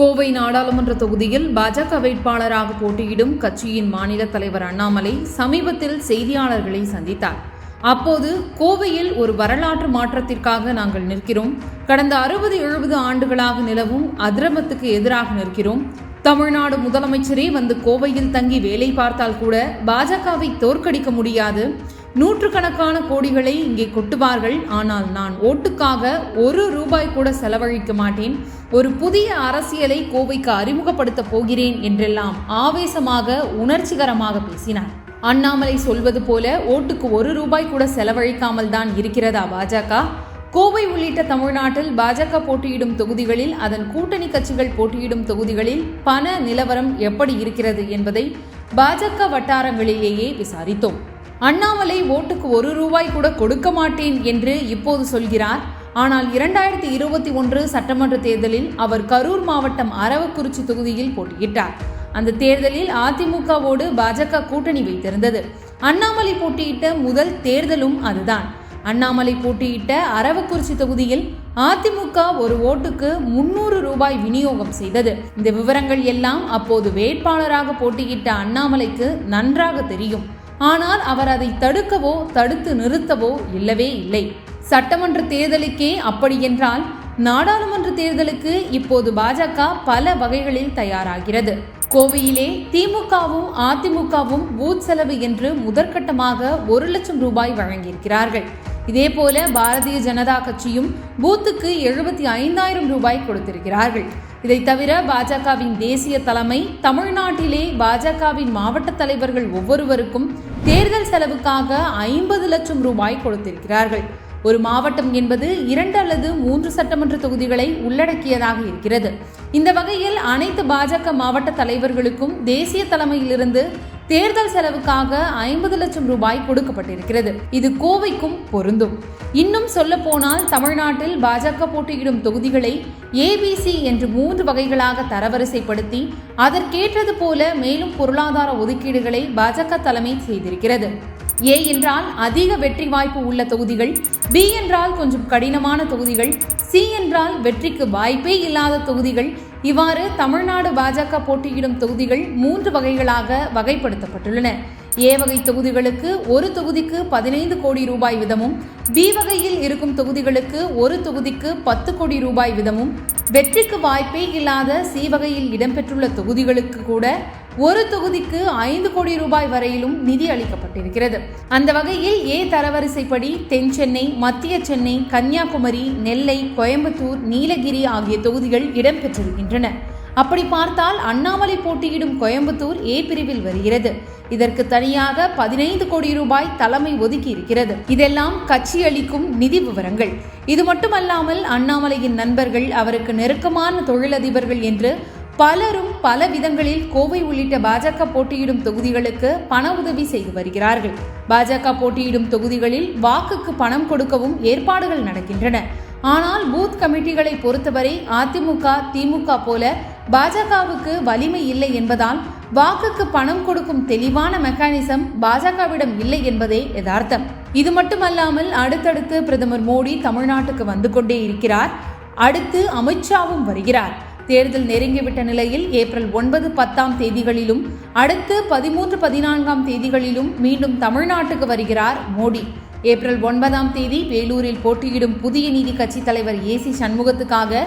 கோவை நாடாளுமன்ற தொகுதியில் பாஜக வேட்பாளராக போட்டியிடும் கட்சியின் மாநில தலைவர் அண்ணாமலை சமீபத்தில் செய்தியாளர்களை சந்தித்தார். அப்போது கோவையில் ஒரு வரலாற்று மாற்றத்திற்காக நாங்கள் நிற்கிறோம். கடந்த அறுபது எழுபது ஆண்டுகளாக நிலவும் அதிரமத்துக்கு எதிராக நிற்கிறோம். தமிழ்நாடு முதலமைச்சரே வந்து கோவையில் தங்கி வேலை பார்த்தால் கூட பாஜகவை தோற்கடிக்க முடியாது. நூற்றுக்கணக்கான கோடிகளை இங்கே கொட்டுவார்கள். ஆனால் நான் ஓட்டுக்காக ஒரு ரூபாய் கூட செலவழிக்க மாட்டேன். ஒரு புதிய அரசியலை கோவைக்கு அறிமுகப்படுத்த போகிறேன் என்றெல்லாம் ஆவேசமாக உணர்ச்சிகரமாக பேசினார். அண்ணாமலை சொல்வது போல ஓட்டுக்கு ஒரு ரூபாய் கூட செலவழிக்காமல் தான் இருக்கிறதா பாஜக? கோவை உள்ளிட்ட தமிழ்நாட்டில் பாஜக போட்டியிடும் தொகுதிகளில் அதன் கூட்டணி கட்சிகள் போட்டியிடும் தொகுதிகளில் பண நிலவரம் எப்படி இருக்கிறது என்பதை பாஜக வட்டாரங்களிலேயே விசாரித்தோம். அண்ணாமலை ஓட்டுக்கு ஒரு ரூபாய் கூட கொடுக்க மாட்டேன் என்று இப்போது சொல்கிறார். ஆனால் இரண்டாயிரத்தி இருபத்தி ஒன்று சட்டமன்ற தேர்தலில் அவர் கரூர் மாவட்டம் அரவக்குறிச்சி தொகுதியில் போட்டியிட்டார். அந்த தேர்தலில் அதிமுகவோடு பாஜக கூட்டணி வைத்திருந்தது. அண்ணாமலை போட்டியிட்ட முதல் தேர்தலும் அதுதான். அண்ணாமலை போட்டியிட்ட அரவக்குறிச்சி தொகுதியில் அதிமுக ஒரு ஓட்டுக்கு முன்னூறு ரூபாய் விநியோகம் செய்தது. இந்த விவரங்கள் எல்லாம் அப்போது வேட்பாளராக போட்டியிட்ட அண்ணாமலைக்கு நன்றாக தெரியும். ஆனால் அவர் அதை தடுக்கவோ தடுத்து நிறுத்தவோ இல்லவே இல்லை. சட்டமன்ற தேர்தலுக்கே அப்படி என்றால் நாடாளுமன்ற தேர்தலுக்கு இப்போது பாஜக பல வகைகளில் தயாராகிறது. கோவையிலே திமுகவும் அதிமுகவும் பூத் செலவு என்று முதற்கட்டமாக ஒரு லட்சம் ரூபாய் வழங்கியிருக்கிறார்கள். இதேபோல பாரதிய ஜனதா கட்சியும் பூத்துக்கு எழுபத்தி ஐந்தாயிரம் ரூபாய் கொடுத்திருக்கிறார்கள். இதை தவிர பாஜகவின் தேசிய தலைமை தமிழ்நாட்டிலே பாஜகவின் மாவட்ட தலைவர்கள் ஒவ்வொருவருக்கும் தேர்தல் செலவுக்காக ஐம்பது லட்சம் ரூபாய் கொடுத்திருக்கிறார்கள். ஒரு மாவட்டம் என்பது இரண்டு அல்லது மூன்று சட்டமன்ற தொகுதிகளை உள்ளடக்கியதாக இருக்கிறது. இந்த வகையில் அனைத்து பாஜக மாவட்ட தலைவர்களுக்கும் தேசிய தலைமையிலிருந்து தேர்தல் செலவுக்காக ஐம்பது லட்சம் ரூபாய் கொடுக்கப்பட்டிருக்கிறது. இது கோவைக்கும் பொருந்தும். இன்னும் சொல்ல போனால் தமிழ்நாட்டில் பாஜக போட்டியிடும் தொகுதிகளை ஏபிசி என்று மூன்று வகைகளாக தரவரிசைப்படுத்தி அதற்கேற்றது போல மேலும் பொருளாதார ஒதுக்கீடுகளை பாஜக தலைமை செய்திருக்கிறது. ஏ என்றால் அதிக வெற்றி வாய்ப்பு உள்ள தொகுதிகள் பி என்றால் கொஞ்சம் கடினமான தொகுதிகள் சி என்றால் வெற்றிக்கு வாய்ப்பே இல்லாத தொகுதிகள் இவ்வாறு தமிழ்நாடு பாஜக போட்டியிடும் தொகுதிகள் மூன்று வகைகளாக வகைப்படுத்தப்பட்டுள்ளன. ஏ வகை தொகுதிகளுக்கு ஒரு தொகுதிக்கு பதினைந்து கோடி ரூபாய் வீதமும் பி வகையில் இருக்கும் தொகுதிகளுக்கு ஒரு தொகுதிக்கு பத்து கோடி ரூபாய் வீதமும் வெற்றிக்கு வாய்ப்பே இல்லாத சி வகையில் இடம்பெற்றுள்ள தொகுதிகளுக்கு கூட ஒரு தொகுதிக்கு ஐந்து கோடி ரூபாய் வரையிலும் நிதி அளிக்கப்பட்டிருக்கிறது. அந்த வகையில் ஏ தரவரிசைப்படி தென் சென்னை மத்திய சென்னை கன்னியாகுமரி நெல்லை கோயம்புத்தூர் நீலகிரி ஆகிய தொகுதிகள் இடம்பெற்றிருக்கின்றன. அப்படி பார்த்தால் அண்ணாமலை போட்டியிடும் கோயம்புத்தூர் ஏ பிரிவில் வருகிறது. இதற்கு தனியாக பதினைந்து கோடி ரூபாய் தலைமை ஒதுக்கி இருக்கிறது இதெல்லாம் கட்சி அளிக்கும் நிதி விவரங்கள். இது மட்டுமல்லாமல் அண்ணாமலையின் நண்பர்கள் அவருக்கு நெருக்கமான தொழிலதிபர்கள் என்று பலரும் பல விதங்களில் கோவை உள்ளிட்ட பாஜக போட்டியிடும் தொகுதிகளுக்கு பண உதவி செய்து வருகிறார்கள். பாஜக போட்டியிடும் தொகுதிகளில் வாக்குக்கு பணம் கொடுக்கவும் ஏற்பாடுகள் நடக்கின்றன. ஆனால் பூத் கமிட்டிகளை பொறுத்தவரை அதிமுக திமுக போல பாஜகவுக்கு வலிமை இல்லை என்பதால் வாக்குக்கு பணம் கொடுக்கும் தெளிவான மெக்கானிசம் பாஜகவிடம் இல்லை என்பதே யதார்த்தம். இது மட்டுமல்லாமல் அடுத்தடுத்து பிரதமர் மோடி தமிழ்நாட்டுக்கு வந்து கொண்டே இருக்கிறார். அடுத்து அமித்ஷாவும் வருகிறார். தேர்தல் நெருங்கிவிட்ட நிலையில் ஏப்ரல் ஒன்பது பத்தாம் தேதிகளிலும் அடுத்து பதிமூன்று பதினான்காம் தேதிகளிலும் மீண்டும் தமிழ்நாட்டுக்கு வருகிறார் மோடி. ஏப்ரல் ஒன்பதாம் தேதி வேலூரில் போட்டியிடும் புதிய நீதி கட்சி தலைவர் ஏ சி சண்முகத்துக்காக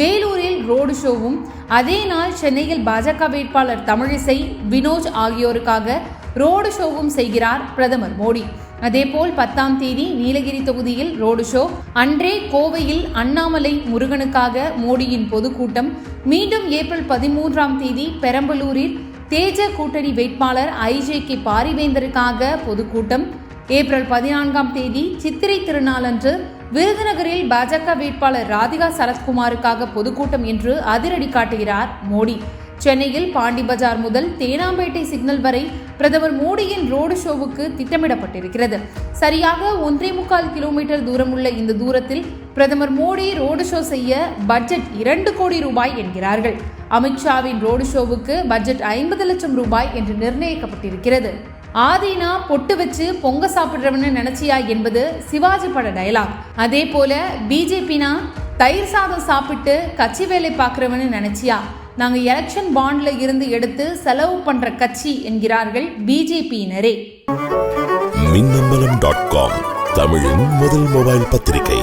வேலூரில் ரோடு ஷோவும் அதே நாள் சென்னையில் பாஜக வேட்பாளர் தமிழிசை வினோஜ் ஆகியோருக்காக ரோடு ஷோவும் செய்கிறார் பிரதமர் மோடி. அதேபோல் பத்தாம் தேதி நீலகிரி தொகுதியில் ரோடு ஷோ. அன்றே கோவையில் அண்ணாமலை முருகனுக்காக மோடியின் பொதுக்கூட்டம். மீண்டும் ஏப்ரல் பதிமூன்றாம் தேதி பெரம்பலூரில் தேஜ கூட்டணி வேட்பாளர் ஐஜே கே பாரிவேந்தருக்காக பொதுக்கூட்டம். ஏப்ரல் பதினான்காம் தேதி சித்திரை திருநாளன்று விருதுநகரில் பாஜக வேட்பாளர் ராதிகா சரத்குமாருக்காக பொதுக்கூட்டம் என்று அதிரடி காட்டுகிறார் மோடி. சென்னையில் பாண்டி பஜார் முதல் தேனாம்பேட்டை சிக்னல் வரை பிரதமர் மோடியின் ரோடு ஷோவுக்கு திட்டமிடப்பட்டிருக்கிறது. சரியாக ஒன்றே முக்கால் கிலோமீட்டர் தூரம் உள்ள இந்த தூரத்தில் பிரதமர் மோடி ரோடு ஷோ செய்ய பட்ஜெட் இரண்டு கோடி ரூபாய் என்கிறார்கள். அமித்ஷாவின் ரோடு ஷோவுக்கு பட்ஜெட் ஐம்பது லட்சம் ரூபாய் என்று நிர்ணயிக்கப்பட்டிருக்கிறது. ஆதினா பொட்டு வச்சு பொங்க சாப்பிடுறவன்னு நினைச்சியா என்பது சிவாஜி பட டயலாக் அதே போல பிஜேபினா தயிர் சாதம் சாப்பிட்டு கட்சி வேலை பார்க்குறவன்னு நினைச்சியா? நாங்கள் எலெக்ஷன் பாண்டில் இருந்து எடுத்து செலவு பண்ற கட்சி என்கிறார்கள் பிஜேபியினரே மின்னம்பலம் டாட் காம் தமிழின் முதல் மொபைல் பத்திரிகை.